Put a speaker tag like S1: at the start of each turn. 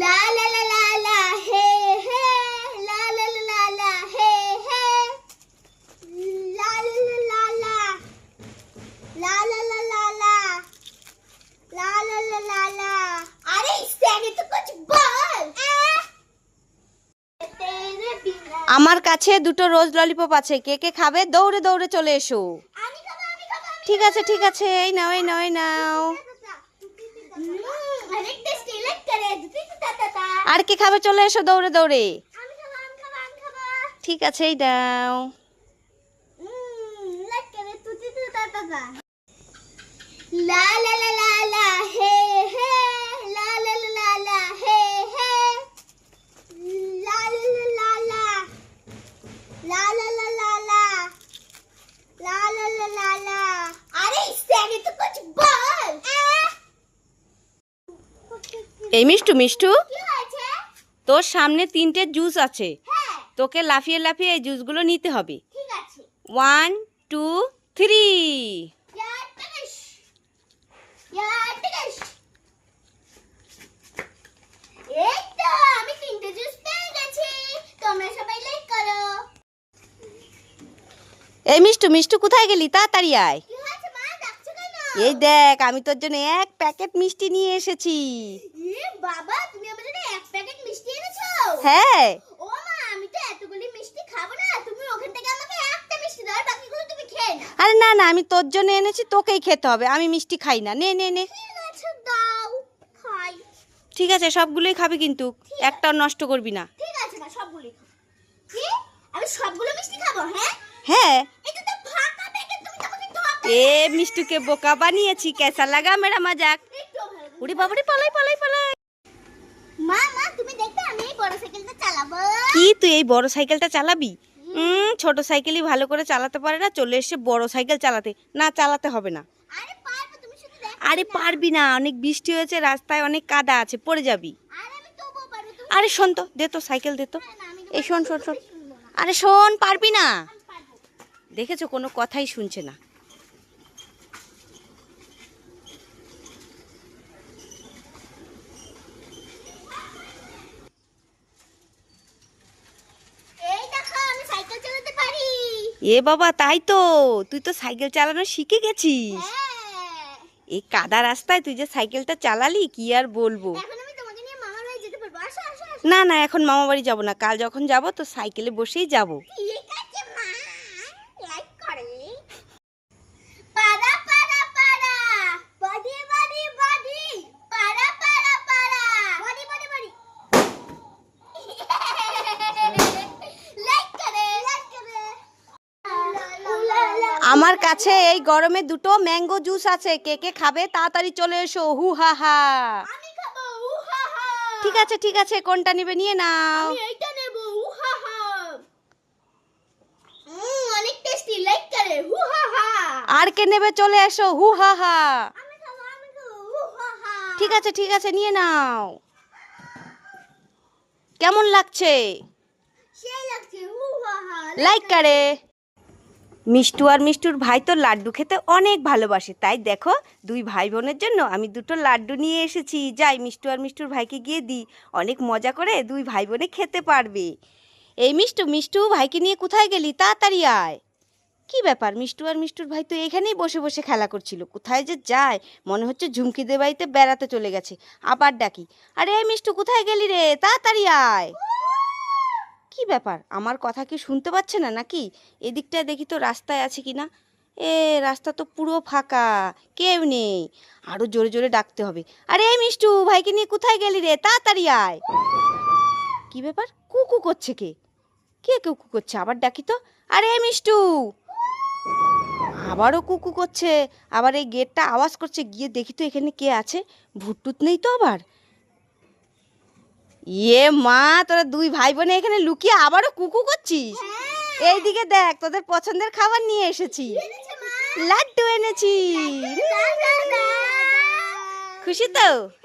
S1: লা লা লা লা লা হে হে লা লা লা লা লা হে হে লা লা লা লা লা লা লা লা লা লা ला ला ला ला ला अरे इससे आगे तो कुछ बोल तेरे बिना
S2: আমার কাছে দুটো রোজ ললিপপ আছে কে কে খাবে দৌড়ে দৌড়ে চলে এসো
S1: আমি খাবো আমি খাবো আমি
S2: ঠিক আছে ঠিক আছে এই নাও এই নাও এই নাও আর কে খাবে চলে এসো দৌড়ে দৌড়ে
S1: আমি খাবো আমি খাবো আমি খাবো
S2: ঠিক আছে এই নাও
S1: हम्म, लग करे तुती ता ता ता ला ला ला ला ला हे हे ला ला ला ला ला हे हे ला ला ला ला ला ला ला ला ला ला ला ला ला ला ला अरे इससे आगे तो कुछ बोल
S2: এই মিষ্টু মিষ্টু। তোর সামনে তিনটে জুস আছে। তোকে লাফিয়ে লাফিয়ে এই জুসগুলো নিতে হবে। ওয়ান টু থ্রি
S1: এই
S2: মিষ্টু মিষ্টু কোথায় গেলি? তাড়াতাড়ি আয়। এই দেখ আমি তোর জন্য এক প্যাকেট মিষ্টি নিয়ে এসেছি।
S1: বাবা তুমি আমার জন্য এক প্যাকেট মিষ্টি এনেছো?
S2: হ্যাঁ।
S1: ও মা আমি তো এতগুলি মিষ্টি খাব না তুমি ওখান থেকে আমাকে একটা মিষ্টি দাও বাকিগুলো তুমি খেয়ে নাও।
S2: আরে না না আমি তোর জন্য এনেছি তোকেই খেতে হবে আমি মিষ্টি খাই না। নে নে নে।
S1: ঠিক আছে দাও খাই।
S2: ঠিক আছে সবগুলোই খাবি কিন্তু একটাও নষ্ট করবি না।
S1: ঠিক আছে মা সবগুলি খাব। কি? আমি সবগুলো মিষ্টি খাব হ্যাঁ?
S2: হ্যাঁ
S1: এটা তো ফাঁকা প্যাকেট তুমি তো আমাকে ধোকা
S2: এ মিষ্টুকে বোকা বানিয়েছি কেসা লাগা মেরা মজাক। উড়ি বাবারে পালাই পালাই পালাই।
S1: মা মা তুমি দেখবে আমি এই বড় সাইকেলটা চালাবো।
S2: কি তুই এই বড় সাইকেলটা চালাবি? হুম ছোট সাইকেলই ভালো করে চালাতে পারে না চলে এসে বড় সাইকেল চালাতে। না চালাতে হবে না।
S1: আরে পারব
S2: না। অনেক বৃষ্টি হয়েছে রাস্তায় অনেক কাদা আছে পড়ে যাবি।
S1: আরে
S2: শোন তো দে তো সাইকেল দে তো। এই শোন শোন শোন। আরে শোন পারবি না। দেখেছ কোনো কথাই শুনছে না
S1: এই দেখো আমি সাইকেল চালাতে পারি
S2: এ বাবা তাই তো। তুই তো সাইকেল চালানো শিখে গেছিস।
S1: হ্যাঁ।
S2: এই কাদা রাস্তায় তুই যে সাইকেলটা চালালি কি আর বলব? না না এখন মামা বাড়ি যাব না। কাল যখন যাব তো সাইকেলে বসেই যাব
S1: ঠিক আছে মা লাইক করে পাড়া পাড়া পাড়া বডি বডি বডি পাড়া পাড়া পাড়া বডি বডি বডি লাইক করে লাইক করে
S2: আমার কাছে এই গরমে দুটো ম্যাঙ্গো জুস আছে। কে কে খাবে তাড়াতাড়ি চলে এসো। হু হা হা। ঠিক আছে ঠিক আছে কোনটা নেবে নিয়ে নাও। আর কে নেবে চলে এসো। হু হা হা। ঠিক আছে ঠিক আছে নিয়ে নাও। কেমন লাগছে? লাইক করে। মিষ্টু আর মিষ্টুর ভাই তো লাড্ডু খেতে অনেক ভালোবাসে। তাই দেখো, দুই ভাই বোনের জন্য আমি দুটো লাড্ডু নিয়ে এসেছি। যাই, মিষ্টু আর মিষ্টুর ভাইকে গিয়ে দিই। অনেক মজা করে দুই ভাই বোনে খেতে পারবে। এই মিষ্টু মিষ্টু, ভাইকে নিয়ে কোথায় গেলি? তাড়াতাড়ি আয়। কি ব্যাপার? মিষ্টু আর মিষ্টুর ভাই তো এখানেই বসে বসে খেলা করছিল। কোথায় যে যায়? মনে হচ্ছে ঝুমকিদের বাড়িতে বেড়াতে চলে গেছে। আবার ডাকি, আরে মিষ্টু, কোথায় গেলি রে? তাড়াতাড়ি আয়। কি ব্যাপার? আমার কথা কি শুনতে পাচ্ছে না নাকি? এদিকটায় দেখি তো রাস্তায় আছে কি না? এ, রাস্তা তো পুরো ফাঁকা, কেউ নেই। আরও জোরে জোরে ডাকতে হবে। আরে মিষ্টু, ভাইকে নিয়ে কোথায় গেলি রে? তাড়াতাড়ি আয়। কি ব্যাপার? কুকু করছে কে? কে কুকু করছে? আবার ডাকি তো? আরে মিষ্টু! আবারও কুকু করছে। আবার এই গেটটা আওয়াজ করছে। গিয়ে দেখি তো এখানে কে আছে। ভুটটুত নেই তো আবার? ইয়ে মা তোরা দুই ভাই বোনে এখানে লুকিয়ে আবারও কুকু করছিস? এইদিকে দেখ তোদের পছন্দের খাবার নিয়ে এসেছি। লাড্ডু এনেছি। খুশি তো?
S1: হ্যাঁ